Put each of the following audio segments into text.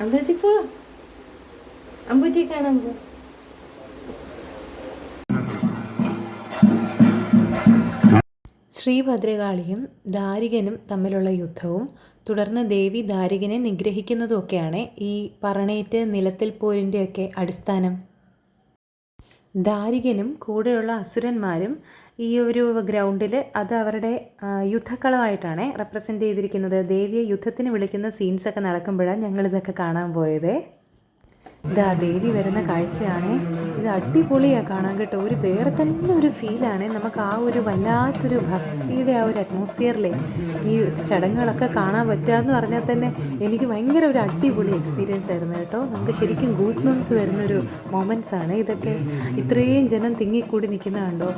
അമ്പലത്തിൽ പോ അമ്പൂറ്റി കാണാൻ പോ. ശ്രീഭദ്രകാളിയും ദാരികനും തമ്മിലുള്ള യുദ്ധവും തുടർന്ന് ദേവി ദാരികനെ നിഗ്രഹിക്കുന്നതുമൊക്കെയാണ് ഈ പറണേറ്റ് നിലത്തിൽ പോരിന്റെയൊക്കെ അടിസ്ഥാനം. ദാരികനും കൂടെയുള്ള അസുരന്മാരും ഈ ഒരു ഗ്രൗണ്ടിൽ അത് അവരുടെ യുദ്ധക്കളമായിട്ടാണ് റെപ്രസെന്റ് ചെയ്തിരിക്കുന്നത്. ദേവിയെ യുദ്ധത്തിന് വിളിക്കുന്ന സീൻസൊക്കെ നടക്കുമ്പോഴാണ് ഞങ്ങളിതൊക്കെ കാണാൻ പോയത്. ഇതാ ദേവി വരുന്ന കാഴ്ചയാണ്. ഇത് അടിപൊളിയാണ് കാണാൻ കേട്ടോ. ഒരു വേറെ തന്നെ ഒരു ഫീലാണ് നമുക്ക് ആ ഒരു വല്ലാത്തൊരു ഭക്തിയുടെ ആ ഒരു അറ്റ്മോസ്ഫിയറിലെ ഈ ചടങ്ങുകളൊക്കെ കാണാൻ പറ്റുക എന്ന് പറഞ്ഞാൽ തന്നെ എനിക്ക് ഭയങ്കര ഒരു അടിപൊളി എക്സ്പീരിയൻസ് ആയിരുന്നു കേട്ടോ. നമുക്ക് ശരിക്കും ഗൂസ് ബംസ് വരുന്നൊരു മൊമെന്റ്സ് ആണ് ഇതൊക്കെ. ഇത്രയും ജനം തിങ്ങിക്കൂടി നിൽക്കുന്ന കണ്ടോ?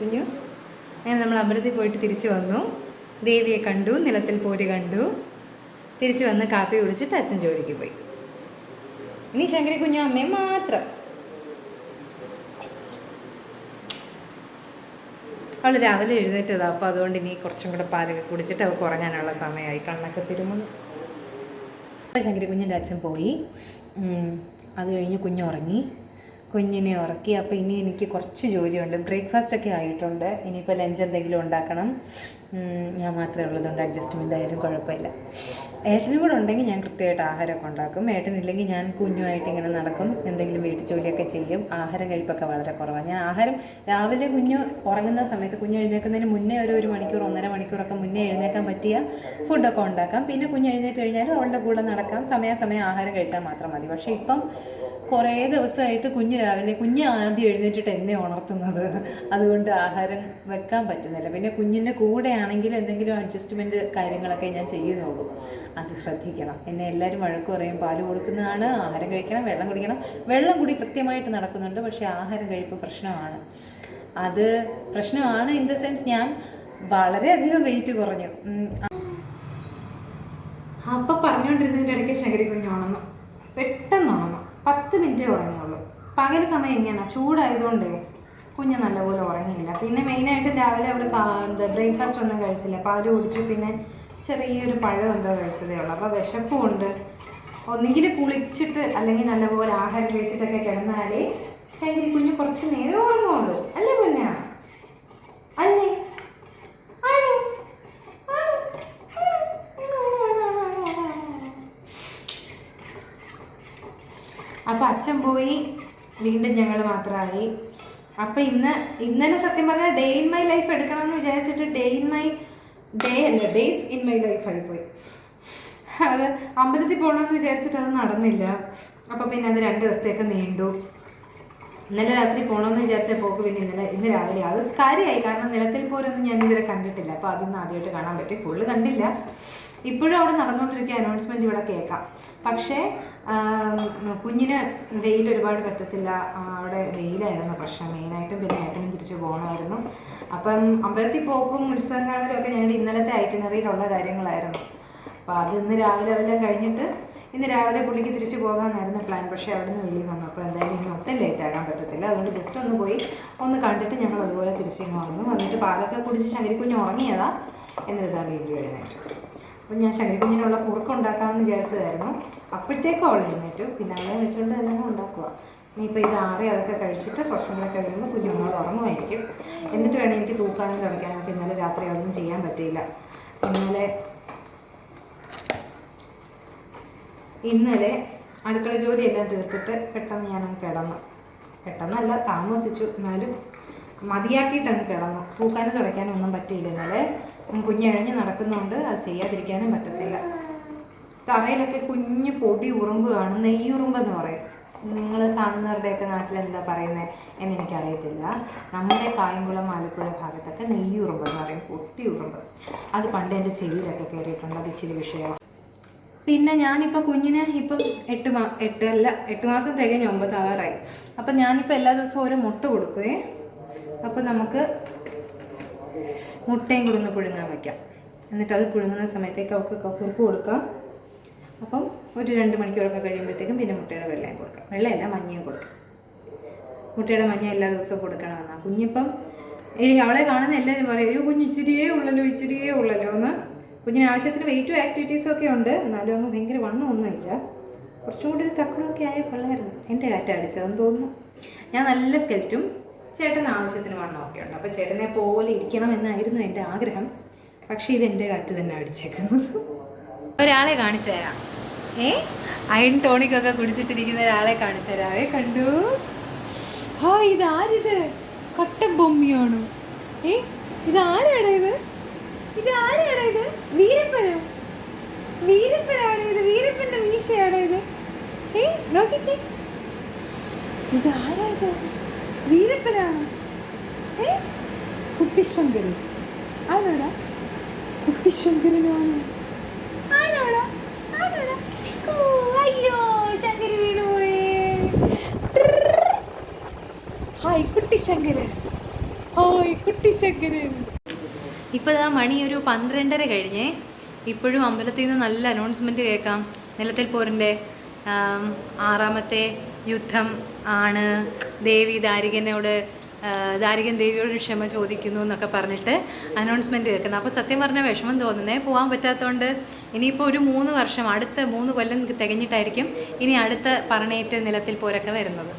കുഞ്ഞു അങ്ങനെ നമ്മൾ അമ്പലത്തിൽ പോയിട്ട് തിരിച്ചു വന്നു. ദേവിയെ കണ്ടു നിലത്തിൽ പോര് കണ്ടു. തിരിച്ചു വന്ന് കാപ്പി കുടിച്ചിട്ട് അച്ഛൻ ജോലിക്ക് പോയി. ഇനി ശങ്കരി കുഞ്ഞു അമ്മയും മാത്രം. അവൾ രാവിലെ എഴുന്നേറ്റതാ അപ്പോൾ അതുകൊണ്ട് ഇനി കുറച്ചും കൂടെ പാലൊക്കെ കുടിച്ചിട്ട് അവൾക്ക് ഉറങ്ങാനുള്ള സമയമായി. കണ്ണൊക്കെ തിരുമുന്നു. അപ്പോൾ ശങ്കരി കുഞ്ഞിന്റെ അച്ഛൻ പോയി. അത് കഴിഞ്ഞ് കുഞ്ഞ് ഉറങ്ങി. കുഞ്ഞിനെ ഉറക്കി. അപ്പോൾ ഇനി എനിക്ക് കുറച്ച് ജോലിയുണ്ട്. ബ്രേക്ക്ഫാസ്റ്റ് ഒക്കെ ആയിട്ടുണ്ട്. ഇനിയിപ്പോൾ ലഞ്ച് എന്തെങ്കിലും ഉണ്ടാക്കണം. ഞാൻ മാത്രമേ ഉള്ളതുകൊണ്ട് അഡ്ജസ്റ്റ്മെന്റ് ആയാലും കുഴപ്പമില്ല. ഏട്ടനും കൂടെ ഉണ്ടെങ്കിൽ ഞാൻ കൃത്യമായിട്ട് ആഹാരമൊക്കെ ഉണ്ടാക്കും. ഏട്ടനില്ലെങ്കിൽ ഞാൻ കുഞ്ഞുമായിട്ട് ഇങ്ങനെ നടക്കും. എന്തെങ്കിലും വീട്ടു ജോലിയൊക്കെ ചെയ്യും. ആഹാരം കഴിപ്പൊക്കെ വളരെ കുറവാണ്. ഞാൻ ആഹാരം രാവിലെ കുഞ്ഞു ഉറങ്ങുന്ന സമയത്ത് കുഞ്ഞ് എഴുന്നേൽക്കുന്നതിന് മുന്നേ ഒരു ഒരു മണിക്കൂർ ഒന്നര മണിക്കൂറൊക്കെ മുന്നേ എഴുന്നേക്കാൻ പറ്റിയ ഫുഡൊക്കെ ഉണ്ടാക്കാം. പിന്നെ കുഞ്ഞ് എഴുന്നേറ്റ് കഴിഞ്ഞാൽ അവളുടെ കൂടെ നടക്കാം. സമയാസമയം ആഹാരം കഴിച്ചാൽ മാത്രം മതി. പക്ഷേ ഇപ്പം കുറേ ദിവസമായിട്ട് കുഞ്ഞ് രാവിലെ കുഞ്ഞ് ആദ്യം എഴുന്നേറ്റിട്ട് എന്നെ ഉണർത്തുന്നത്. അതുകൊണ്ട് ആഹാരം വെക്കാൻ പറ്റുന്നില്ല. പിന്നെ കുഞ്ഞിന്റെ കൂടെ ആണെങ്കിൽ എന്തെങ്കിലും അഡ്ജസ്റ്റ്മെന്റ് കാര്യങ്ങളൊക്കെ ഞാൻ ചെയ്യുന്നുള്ളൂ. അത് ശ്രദ്ധിക്കണം. എന്നെ എല്ലാവരും വഴക്ക് പറയും പാൽ കൊടുക്കുന്നതാണ് ആഹാരം കഴിക്കണം വെള്ളം കുടിക്കണം. വെള്ളം കൂടി കൃത്യമായിട്ട് നടക്കുന്നുണ്ട് പക്ഷേ ആഹാരം കഴിപ്പ് പ്രശ്നമാണ്. അത് പ്രശ്നമാണ് ഇൻ ദ സെൻസ് ഞാൻ വളരെയധികം വെയിറ്റ് കുറഞ്ഞു. അപ്പൊ പറഞ്ഞുകൊണ്ടിരുന്നതിന്റെ ഇടയ്ക്ക് ശങ്കരി കുഞ്ഞ് ഉണന്നു പെട്ടെന്ന് ഉണന്നു പത്ത് മിനിറ്റേ ഉറങ്ങിയുള്ളൂ പകൽ സമയം ഇങ്ങനെ. ചൂടായതുകൊണ്ട് കുഞ്ഞ് നല്ലപോലെ ഉറങ്ങിയില്ല. പിന്നെ മെയിനായിട്ട് രാവിലെ അവൾ എന്താ ബ്രേക്ക്ഫാസ്റ്റ് ഒന്നും കഴിച്ചില്ല. പാൽ കുടിച്ചു. പിന്നെ ചെറിയൊരു പഴം എന്തോ കഴിച്ചതേ ഉള്ളൂ. അപ്പോൾ വിശപ്പുമുണ്ട് ഒന്നുകിൽ കുളിച്ചിട്ട് അല്ലെങ്കിൽ നല്ലപോലെ ആഹാരം കഴിച്ചിട്ടൊക്കെ കിടന്നാലേ ശരി കുഞ്ഞ് കുറച്ച് നേരം ഉറങ്ങുള്ളൂ. അല്ലേ കുഞ്ഞാ അല്ലേ? അപ്പൊ അച്ഛൻ പോയി. വീണ്ടും ഞങ്ങൾ മാത്രമായി അപ്പൊ ഇന്ന് ഇന്നലെ സത്യം പറഞ്ഞാൽ ഡേ ഇൻ മൈ ലൈഫ് എടുക്കണമെന്ന് വിചാരിച്ചിട്ട് ഡേ ഇൻ മൈ ഡേ അല്ല ഡേയ്സ് ഇൻ മൈ ലൈഫ് ആയി പോയി. അത് അമ്പലത്തിൽ പോകണമെന്ന് വിചാരിച്ചിട്ട് അത് നടന്നില്ല. അപ്പൊ പിന്നെ അത് രണ്ട് ദിവസത്തേക്ക് നീണ്ടു. ഇന്നലെ രാത്രി പോകണമെന്ന് വിചാരിച്ച പോക്ക് പിന്നെ ഇന്നലെ ഇന്ന് രാവിലെ. അത് കാര്യമായി കാരണം നിലത്തിൽ പോരൊന്നും ഞാൻ ഇതുവരെ കണ്ടിട്ടില്ല. അപ്പോൾ അതൊന്നും ആദ്യമായിട്ട് കാണാൻ പറ്റി. ഫുള്ള് കണ്ടില്ല. ഇപ്പോഴും അവിടെ നടന്നുകൊണ്ടിരിക്കുക അനൗൺസ്മെന്റ് ഇവിടെ കേൾക്കാം. പക്ഷേ കുഞ്ഞിന് വെയിൽ ഒരുപാട് പറ്റത്തില്ല. അവിടെ വെയിലായിരുന്നു. പ്രശ്നം മെയിനായിട്ടും പിന്നെ ഏട്ടനും തിരിച്ചു പോകണമായിരുന്നു അപ്പം അമ്പലത്തിൽ പോക്കും ഉത്സവങ്ങളും ഒക്കെ ഞങ്ങളുടെ ഇന്നലത്തെ ഐറ്റിനറിയിലുള്ള കാര്യങ്ങളായിരുന്നു. അപ്പോൾ അത് ഇന്ന് രാവിലെ അതെല്ലാം കഴിഞ്ഞിട്ട് ഇന്ന് രാവിലെ പുള്ളിക്ക് തിരിച്ചു പോകാമെന്നായിരുന്നു പ്ലാൻ. പക്ഷേ അവിടെ നിന്ന് വെളിയിൽ വന്നു. അപ്പോൾ എന്തായാലും ഇനി ഒട്ടും ലേറ്റ് ആകാൻ പറ്റത്തില്ല. അതുകൊണ്ട് ജസ്റ്റ് ഒന്ന് പോയി ഒന്ന് കണ്ടിട്ട് ഞങ്ങൾ അതുപോലെ തിരിച്ചിങ്ങ് വന്നു. വന്നിട്ട് പാലൊക്കെ കുടിച്ച് ശങ്കരിക്കുഞ്ഞ് ഉറങ്ങിയതാ. എന്നിട്ടാണ് വീഡിയോ എഴുന്നേറ്റു അപ്പോൾ ഞാൻ ശങ്കരിക്കുഞ്ഞിനുള്ള കുറുക്ക് ഉണ്ടാക്കാമെന്ന് വിചാരിച്ചതായിരുന്നു. അപ്പോഴത്തേക്കും അവൾ എഴുന്നേറ്റു. പിന്നെ അവളെ വെച്ചുകൊണ്ട് എല്ലാം ഉണ്ടാക്കുക ഇനിയിപ്പോൾ ഇത് ആറി അതൊക്കെ കഴിച്ചിട്ട് കുറച്ചും കൂടെ കഴിയുമ്പോൾ കുഞ്ഞുങ്ങളോട് ഉറങ്ങുമായിരിക്കും. എന്നിട്ട് വേണം എനിക്ക് തൂക്കാനും കളിക്കാനും ഒക്കെ ഇന്നലെ രാത്രി അതൊന്നും ചെയ്യാൻ പറ്റിയില്ല. ഇന്നലെ ഇന്നലെ അടുക്കള ജോലിയെല്ലാം തീർത്തിട്ട് പെട്ടെന്ന് ഞാനങ്ങ് കിടന്നു. പെട്ടെന്നല്ല താമസിച്ചു. എന്നാലും മതിയാക്കിയിട്ടങ്ങ് കിടന്നു. തൂക്കാനും തുടയ്ക്കാനും ഒന്നും പറ്റിയില്ല ഇന്നലെ. കുഞ്ഞഴഞ്ഞ് നടക്കുന്നതുകൊണ്ട് അത് ചെയ്യാതിരിക്കാനും പറ്റത്തില്ല. തറയിലൊക്കെ കുഞ്ഞു പൊടി ഉറുമ്പ് കാണും. നെയ്യുറുമ്പ് എന്ന് പറയും. നിങ്ങൾ കാണുന്നവരുടെയൊക്കെ നാട്ടിൽ എന്താ പറയുന്നത് എന്ന് എനിക്കറിയത്തില്ല. നമ്മുടെ കായംകുളം ആലപ്പുഴ ഭാഗത്തൊക്കെ നെയ്യുറുമ്പ് എന്ന് പറയും. പൊട്ടി ഉറുമ്പ്. അത് പണ്ട് എന്റെ ചെവിയിലൊക്കെ കയറിയിട്ടുണ്ട് അത് ഇച്ചിരി വിഷയമാണ് പിന്നെ ഞാനിപ്പോൾ കുഞ്ഞിന് ഇപ്പം എട്ട് മാ എട്ട് അല്ല എട്ട് മാസം തികഞ്ഞ് ഒമ്പതാവാറായി അപ്പം ഞാനിപ്പോൾ എല്ലാ ദിവസവും ഒരു മുട്ട കൊടുക്കുവേ. അപ്പം നമുക്ക് മുട്ടയും കൂടി ഒന്ന് പുഴുങ്ങാൻ വയ്ക്കാം എന്നിട്ട് അത് പുഴുങ്ങുന്ന സമയത്തേക്ക് അവൾക്ക് കുറുക്ക് കൊടുക്കാം. അപ്പം ഒരു രണ്ട് മണിക്കൂറൊക്കെ കഴിയുമ്പോഴത്തേക്കും പിന്നെ മുട്ടയുടെ വെള്ളയും കൊടുക്കാം. വെള്ളയല്ല മഞ്ഞയും കൊടുക്കാം. മുട്ടയുടെ മഞ്ഞ എല്ലാ ദിവസവും കൊടുക്കണമെന്നാണ്. കുഞ്ഞിപ്പം ഈ അവളെ കാണുന്ന എല്ലാവരും പറയും അയ്യോ കുഞ്ഞ് ഇച്ചിരിയേ ഉള്ളല്ലോ ഇച്ചിരിയേ ഉള്ളല്ലോ എന്ന്. കുഞ്ഞിന് ആവശ്യത്തിന് വെയിറ്റും ആക്ടിവിറ്റീസും ഒക്കെ ഉണ്ട്. എന്നാലും അങ്ങ് ഭയങ്കര വണ്ണമൊന്നുമില്ല കുറച്ചും കൂടി ഒരു തക്കളൊക്കെ ആയ പിള്ളേരുന്നു എന്റെ കാറ്റ അടിച്ചതെന്ന് തോന്നുന്നു. ഞാൻ നല്ല സ്കെൽറ്റും ചേട്ടന് ആവശ്യത്തിന് വണ്ണമൊക്കെ ഉണ്ട്. അപ്പോൾ ചേട്ടനെ പോലെ ഇരിക്കണം എന്നായിരുന്നു എന്റെ ആഗ്രഹം. പക്ഷേ ഇത് എന്റെ കാറ്റ് തന്നെ അടിച്ചേക്കുന്നത് ഒരാളെ കാണിച്ചു തരാം. ഏ? അയൺ ടോണിക്കൊക്കെ കുടിച്ചിട്ടിരിക്കുന്ന ഒരാളെ കാണിച്ചു തരാവേ കണ്ടു? ഹോ ഇതാരിത്? കട്ടൻ ബൊമ്മിയാണ്. ഏ ഇത് ആരാടാ ഇത്? ഇത് ആരാടാ ഇത്? വീരപ്പനോ? വീരപ്പനാണ് ഇത്? വീരപ്പന്റെ മീശയാണോ ഇത്? ഏ നോക്കിക്കേ. ഇത് ആരാ ഇത്? വീരപ്പനാണ്? ഏ? കുട്ടിശങ്കരൻ. ആരാടാ? കുട്ടിശങ്കരനാണ്? ആരാടാ? ആണോടാ ഓ അയ്യോ ഇതാ മണി ഒരു പന്ത്രണ്ടര കഴിഞ്ഞേ. ഇപ്പോഴും അമ്പലത്തിൽ നിന്ന് നല്ല അനൗൺസ്മെന്റ് കേൾക്കാം. നിലത്തിൽ പോരിന്റെ ആറാമത്തെ യുദ്ധം ആണ്. ദേവി ദാരികനോട് ദാരികൻ ദേവിയോട് ക്ഷമ ചോദിക്കുന്നു എന്നൊക്കെ പറഞ്ഞിട്ട് അനൗൺസ്മെന്റ് കേൾക്കുന്നത് അപ്പോൾ സത്യം പറഞ്ഞാൽ വിഷമം തോന്നുന്നേ. പോകാൻ പറ്റാത്തതുകൊണ്ട് ഇനിയിപ്പോൾ ഒരു മൂന്ന് വർഷം അടുത്ത മൂന്ന് കൊല്ലം തികഞ്ഞിട്ടായിരിക്കും ഇനി അടുത്ത പറഞ്ഞേറ്റ് നിലത്തിൽ പോരൊക്കെ വരുന്നത്.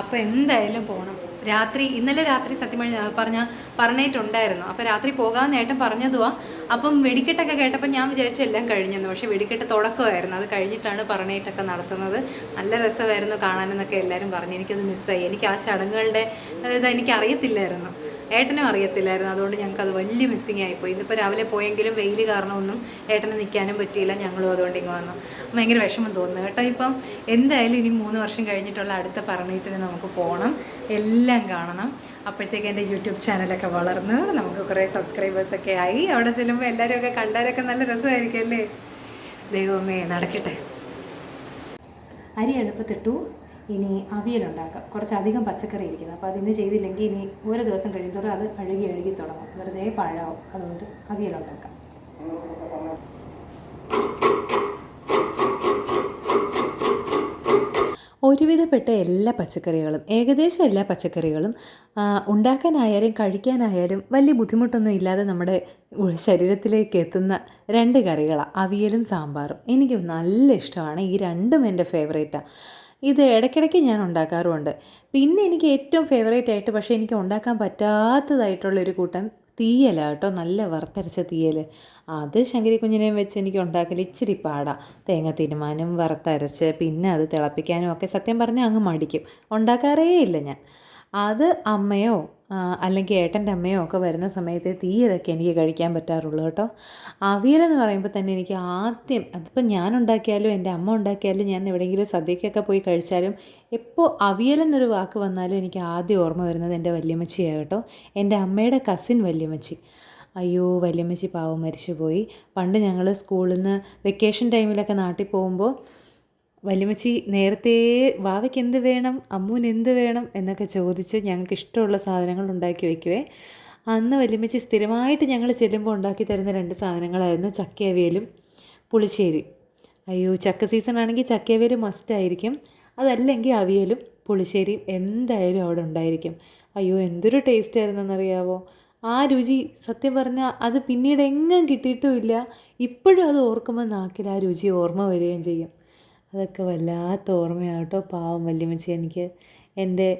അപ്പോൾ എന്തായാലും പോകണം രാത്രി ഇന്നലെ രാത്രി സത്യം പറഞ്ഞ പറഞ്ഞിട്ടുണ്ടായിരുന്നു. അപ്പോൾ രാത്രി പോകാമെന്ന് ഏട്ടൻ പറഞ്ഞതുവാ. അപ്പം വെടിക്കെട്ടൊക്കെ കേട്ടപ്പോൾ ഞാൻ വിചാരിച്ചു എല്ലാം കഴിഞ്ഞെന്ന്. പക്ഷേ വെടിക്കെട്ട് തുടക്കമായിരുന്നു. അത് കഴിഞ്ഞിട്ടാണ് പറഞ്ഞിട്ടൊക്കെ നടത്തുന്നത്. നല്ല രസമായിരുന്നു കാണാനെന്നൊക്കെ എല്ലാവരും പറഞ്ഞു. എനിക്കത് മിസ്സായി എനിക്ക് ആ ചടങ്ങുകളുടെ ഇത് എനിക്ക് അറിയത്തില്ലായിരുന്നു ഏട്ടനും അറിയത്തില്ലായിരുന്നു. അതുകൊണ്ട് ഞങ്ങൾക്ക് അത് വലിയ മിസ്സിങ് ആയിപ്പോയി. ഇന്നിപ്പോൾ രാവിലെ പോയെങ്കിലും വെയിൽ കാരണമൊന്നും ഏട്ടന് നിൽക്കാനും പറ്റിയില്ല. ഞങ്ങളും അതുകൊണ്ട് ഇങ്ങ് വന്നു. ഭയങ്കര വിഷമം തോന്നുന്നു കേട്ടോ. ഇപ്പം എന്തായാലും ഇനി മൂന്ന് വർഷം കഴിഞ്ഞിട്ടുള്ള അടുത്ത പറഞ്ഞിട്ടിന് നമുക്ക് പോകണം എല്ലാം കാണണം. അപ്പോഴത്തേക്ക് എന്റെ യൂട്യൂബ് ചാനലൊക്കെ വളർന്ന് നമുക്ക് കുറേ സബ്സ്ക്രൈബേഴ്സൊക്കെ ആയി. അവിടെ ചെല്ലുമ്പോൾ എല്ലാവരും ഒക്കെ കണ്ടാലൊക്കെ നല്ല രസമായിരിക്കും അല്ലേ? ദൈവമേ നടക്കട്ടെ. അരി അടുപ്പത്തിട്ടു. ഇനി അവിയലുണ്ടാക്കാം. കുറച്ചധികം പച്ചക്കറി ഇരിക്കുന്നത് അപ്പോൾ അതിന് ചെയ്തില്ലെങ്കിൽ ഇനി ഒരു ദിവസം കഴിയുമ്പോൾ അത് അഴുകി അഴുകി തുടങ്ങും. വെറുതെ പഴമാവും അതുകൊണ്ട് അവിയലുണ്ടാക്കാം. ഒരുവിധപ്പെട്ട എല്ലാ പച്ചക്കറികളും ഏകദേശം എല്ലാ പച്ചക്കറികളും ഉണ്ടാക്കാനായാലും കഴിക്കാനായാലും വലിയ ബുദ്ധിമുട്ടൊന്നും ഇല്ലാതെ നമ്മുടെ ശരീരത്തിലേക്ക് എത്തുന്ന രണ്ട് കറികളാണ് അവിയലും സാമ്പാറും. എനിക്ക് നല്ല ഇഷ്ടമാണ്. ഈ രണ്ടും എന്റെ ഫേവറേറ്റാണ് ഇത് ഇടയ്ക്കിടയ്ക്ക് ഞാൻ ഉണ്ടാക്കാറുമുണ്ട്. പിന്നെ എനിക്ക് ഏറ്റവും ഫേവറേറ്റ് ആയിട്ട് പക്ഷേ എനിക്ക് ഉണ്ടാക്കാൻ പറ്റാത്തതായിട്ടുള്ളൊരു കൂട്ടം തീയല കേട്ടോ. നല്ല വറുത്തരച്ച തീയൽ അത് ശങ്കരി കുഞ്ഞിനെയും വെച്ച് എനിക്ക് ഉണ്ടാക്കൽ ഇച്ചിരി പാടാ. തേങ്ങ തിരുമാനും വറുത്തരച്ച് പിന്നെ അത് തിളപ്പിക്കാനും ഒക്കെ സത്യം പറഞ്ഞാൽ അങ്ങ് മടിക്കും. ഉണ്ടാക്കാറേ ഇല്ല ഞാൻ. അത് അമ്മയോ അല്ലെങ്കിൽ ഏട്ടന്റെ അമ്മയോ ഒക്കെ വരുന്ന സമയത്ത് തീയതൊക്കെ എനിക്ക് കഴിക്കാൻ പറ്റാറുള്ളൂ കേട്ടോ. അവിയലെന്ന് പറയുമ്പോൾ തന്നെ എനിക്ക് ആദ്യം അതിപ്പോൾ ഞാൻ ഉണ്ടാക്കിയാലും എന്റെ അമ്മ ഉണ്ടാക്കിയാലും ഞാൻ എവിടെയെങ്കിലും സദ്യക്കൊക്കെ പോയി കഴിച്ചാലും എപ്പോൾ അവിയലെന്നൊരു വാക്ക് വന്നാലും എനിക്ക് ആദ്യം ഓർമ്മ വരുന്നത് എന്റെ വല്യമ്മച്ചിയാണ് കേട്ടോ. എന്റെ അമ്മയുടെ കസിൻ വല്യമ്മച്ചി. അയ്യോ വല്യമ്മച്ചി പാവം മരിച്ചുപോയി. പണ്ട് ഞങ്ങൾ സ്കൂളിൽ നിന്ന് വെക്കേഷൻ ടൈമിലൊക്കെ നാട്ടിൽ പോകുമ്പോൾ വല്യമ്മച്ചി നേരത്തെ വാവയ്ക്ക് എന്ത് വേണം അമ്മൂന് എന്ത് വേണം എന്നൊക്കെ ചോദിച്ച് ഞങ്ങൾക്ക് ഇഷ്ടമുള്ള സാധനങ്ങൾ ഉണ്ടാക്കി വയ്ക്കുവേ. അന്ന് വല്യമ്മച്ചി സ്ഥിരമായിട്ട് ഞങ്ങൾ ചെല്ലുമ്പോൾ ഉണ്ടാക്കി തരുന്ന രണ്ട് സാധനങ്ങളായിരുന്നു ചക്കയവിയലും പുളിശ്ശേരി. അയ്യോ ചക്ക സീസൺ ആണെങ്കിൽ ചക്കയവിയൽ മസ്റ്റ് ആയിരിക്കും. അതല്ലെങ്കിൽ അവിയലും പുളിശ്ശേരിയും എന്തായാലും അവിടെ ഉണ്ടായിരിക്കും. അയ്യോ എന്തൊരു ടേസ്റ്റ് ആയിരുന്നെന്നറിയാവോ? ആ രുചി സത്യം പറഞ്ഞാൽ അത് പിന്നീട് എങ്ങും കിട്ടിയിട്ടുമില്ല ഇപ്പോഴും അത് ഓർക്കുമ്പോൾ നാക്കിൽ ആ രുചി ഓർമ്മ വരികയും ചെയ്യും. അതൊക്കെ വല്ലാത്ത ഓർമ്മയാട്ടോ. പാവം വല്യമ്മച്ചി എനിക്ക് എന്റെ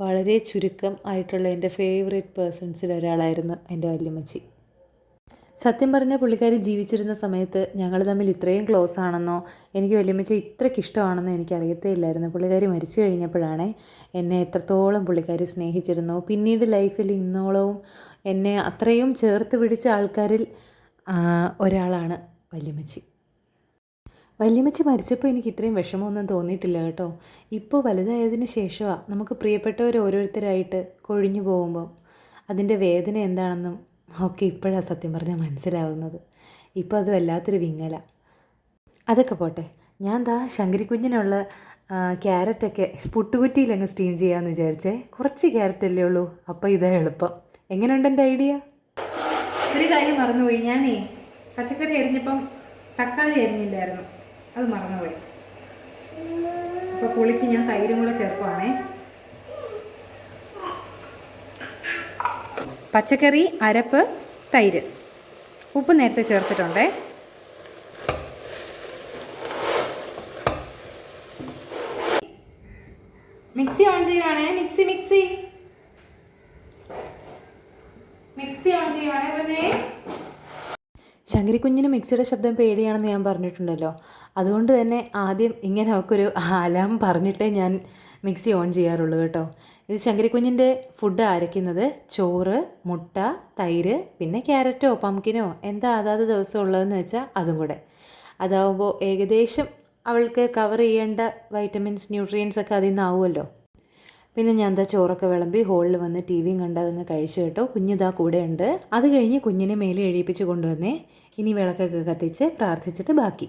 വളരെ ചുരുക്കം ആയിട്ടുള്ള എന്റെ ഫേവറേറ്റ് പേഴ്സൺസിൽ ഒരാളായിരുന്നു എന്റെ വല്യമ്മച്ചി. സത്യം പറഞ്ഞ പുള്ളിക്കാരി ജീവിച്ചിരുന്ന സമയത്ത് ഞങ്ങൾ തമ്മിൽ ഇത്രയും ക്ലോസ് ആണെന്നോ എനിക്ക് വല്യമ്മച്ച ഇത്രയ്ക്ക് ഇഷ്ടമാണെന്നോ എനിക്ക് അറിയത്തേ ഇല്ലായിരുന്നു. പുള്ളിക്കാരി മരിച്ചു കഴിഞ്ഞപ്പോഴാണ് എന്നെ എത്രത്തോളം പുള്ളിക്കാരി സ്നേഹിച്ചിരുന്നു. പിന്നീട് ലൈഫിൽ ഇന്നോളവും എന്നെ അത്രയും ചേർത്ത് പിടിച്ച ആൾക്കാരിൽ ഒരാളാണ് വല്യമ്മച്ചി. വല്യമ്മച്ചി മരിച്ചപ്പോൾ എനിക്ക് ഇത്രയും വിഷമമൊന്നും തോന്നിയിട്ടില്ല കേട്ടോ. ഇപ്പോൾ വലുതായതിന് ശേഷമാണ് നമുക്ക് പ്രിയപ്പെട്ടവർ ഓരോരുത്തരായിട്ട് കൊഴിഞ്ഞു പോകുമ്പം അതിന്റെ വേദന എന്താണെന്നും ഒക്കെ ഇപ്പോഴാണ് സത്യം പറഞ്ഞാൽ മനസ്സിലാവുന്നത്. ഇപ്പോൾ അത് വല്ലാത്തൊരു വിങ്ങല. അതൊക്കെ പോട്ടെ. ഞാൻ ദാ ശങ്കരിക്കുഞ്ഞിനുള്ള ക്യാരറ്റൊക്കെ പുട്ടുകുറ്റിയിൽ അങ്ങ് സ്റ്റീം ചെയ്യാമെന്ന് വിചാരിച്ചേ. കുറച്ച് ക്യാരറ്റ് അല്ലേ ഉള്ളൂ. അപ്പോൾ ഇതാ എളുപ്പം. എങ്ങനെയുണ്ട് എന്റെ ഐഡിയ? ഒരു കാര്യം മറന്നുപോയി. ഞാനേ പച്ചക്കറി അരിഞ്ഞപ്പം തക്കാളി അരിഞ്ഞില്ലായിരുന്നു. അത് മറന്നുപോയി. അപ്പോൾ പുളിക്ക് ഞാൻ തൈരും കൂടെ ചേർക്കുവാണേ. പച്ചക്കറി അരപ്പ് തൈര്. ഉപ്പ് നേരത്തെ ചേർത്തിട്ടുണ്ടേ. മിക്സി ഓൺ ചെയ്യുവാണേ മിക്സി മിക്സി. മിക്സി ഓൺ ചെയ്യുവാണേ പിന്നെ ശങ്കരിക്കുഞ്ഞിന് മിക്സിയുടെ ശബ്ദം പേടിയാണെന്ന് ഞാൻ പറഞ്ഞിട്ടുണ്ടല്ലോ. അതുകൊണ്ട് തന്നെ ആദ്യം ഇങ്ങനെ അവൾക്കൊരു ആലാം പറഞ്ഞിട്ടേ ഞാൻ മിക്സി ഓൺ ചെയ്യാറുള്ളൂ കേട്ടോ. ഇത് ശങ്കരിക്കുഞ്ഞിന്റെ ഫുഡ് അരയ്ക്കുന്നത് ചോറ് മുട്ട തൈര് പിന്നെ ക്യാരറ്റോ പംകിനോ എന്താ അതാത് ദിവസം ഉള്ളതെന്ന് വെച്ചാൽ അതും കൂടെ. അതാവുമ്പോൾ ഏകദേശം അവൾക്ക് കവർ ചെയ്യേണ്ട വൈറ്റമിൻസ് ന്യൂട്രിയൻസ് ഒക്കെ അതിൽ നിന്നാവുമല്ലോ. പിന്നെ ഞാൻ എന്താ ചോറൊക്കെ വിളമ്പി ഹോളിൽ വന്ന് ടി വിയും കണ്ട് അതങ്ങ് കഴിച്ചു കേട്ടോ. കുഞ്ഞിതാ കൂടെ ഉണ്ട് അത് കഴിഞ്ഞ് കുഞ്ഞിനെ മേലെ എഴുതിപ്പിച്ച് കൊണ്ടുവന്നേ. ഇനി വിളക്കൊക്കെ കത്തിച്ച് പ്രാർത്ഥിച്ചിട്ട് ബാക്കി.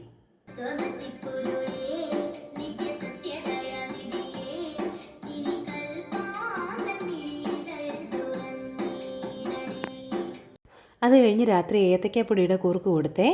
അത് കഴിഞ്ഞ് രാത്രി ഏത്തക്കാപ്പൊടിയുടെ കുറുക്ക് കൊടുത്തേ.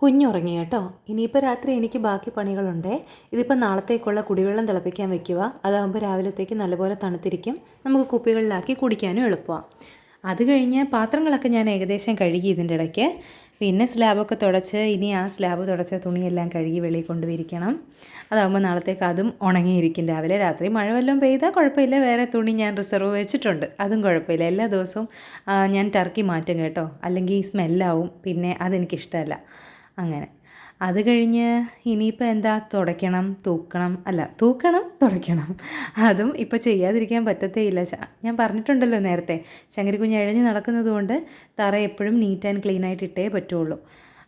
കുഞ്ഞുറങ്ങി കേട്ടോ. ഇനിയിപ്പോൾ രാത്രി എനിക്ക് ബാക്കി പണികളുണ്ട്. ഇതിപ്പോൾ നാളത്തേക്കുള്ള കുടിവെള്ളം തിളപ്പിക്കാൻ വെക്കുക. അതാകുമ്പോൾ രാവിലത്തേക്ക് നല്ലപോലെ തണുത്തിരിക്കും. നമുക്ക് കുപ്പികളിലാക്കി കുടിക്കാനും എളുപ്പമാണ് അത് കഴിഞ്ഞ് പാത്രങ്ങളൊക്കെ ഞാൻ ഏകദേശം കഴുകി ഇതിന്റെ ഇടയ്ക്ക്. പിന്നെ സ്ലാബൊക്കെ തുടച്ച് ഇനി ആ സ്ലാബ് തുടച്ച തുണിയെല്ലാം കഴുകി വെളിയിൽ കൊണ്ടുപോയിരിക്കണം. അതാകുമ്പോൾ നാളത്തേക്ക് അതും ഉണങ്ങിയിരിക്കും. രാവിലെ രാത്രി മഴ വല്ലതും പെയ്താൽ കുഴപ്പമില്ല. വേറെ തുണി ഞാൻ റിസർവ് വെച്ചിട്ടുണ്ട്. അതും കുഴപ്പമില്ല. എല്ലാ ദിവസവും ഞാൻ ടർക്കി മാറ്റും കേട്ടോ. അല്ലെങ്കിൽ സ്മെല്ലാവും. പിന്നെ അതെനിക്കിഷ്ടമല്ല. അങ്ങനെ. അത് കഴിഞ്ഞ് ഇനിയിപ്പോൾ എന്താ? തുടയ്ക്കണം തൂക്കണം. അല്ല തൂക്കണം തുടയ്ക്കണം. അതും ഇപ്പോൾ ചെയ്യാതിരിക്കാൻ പറ്റത്തേയില്ല. ഞാൻ പറഞ്ഞിട്ടുണ്ടല്ലോ നേരത്തെ. ശങ്കരി കുഞ്ഞ് എഴഞ്ഞ് നടക്കുന്നത് കൊണ്ട് തറ എപ്പോഴും നീറ്റ് ആൻഡ് ക്ലീൻ ആയിട്ട് ഇട്ടേ പറ്റുള്ളൂ.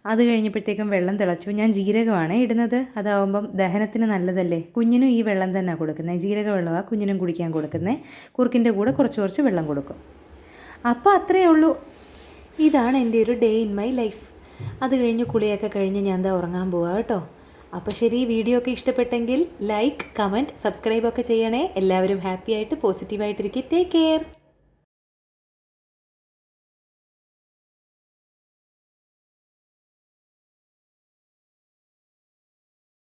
അത് കഴിഞ്ഞപ്പോഴത്തേക്കും വെള്ളം തിളച്ചു. ഞാൻ ജീരകമാണ് ഇടുന്നത്. അതാവുമ്പം ദഹനത്തിന് നല്ലതല്ലേ? കുഞ്ഞിനും ഈ വെള്ളം തന്നെ കൊടുക്കുന്നത് ജീരക വെള്ളമാണ് കുഞ്ഞിനും കുടിക്കാൻ കൊടുക്കുന്നത് കുറുക്കിന്റെ കൂടെ കുറച്ച് കുറച്ച് വെള്ളം കൊടുക്കും. അപ്പോൾ അത്രയേ ഉള്ളൂ. ഇതാണ് എന്റെ ഒരു ഡേ ഇൻ മൈ ലൈഫ്. അത് കഴിഞ്ഞ് കുളിയൊക്കെ കഴിഞ്ഞ് ഞാൻ എന്താ ഉറങ്ങാൻ പോവാം കേട്ടോ. അപ്പോൾ ശരി വീഡിയോ ഒക്കെ ഇഷ്ടപ്പെട്ടെങ്കിൽ ലൈക്ക് കമന്റ് സബ്സ്ക്രൈബ് ഒക്കെ ചെയ്യണേ. എല്ലാവരും ഹാപ്പി ആയിട്ട് പോസിറ്റീവായിട്ടിരിക്കും. Take care.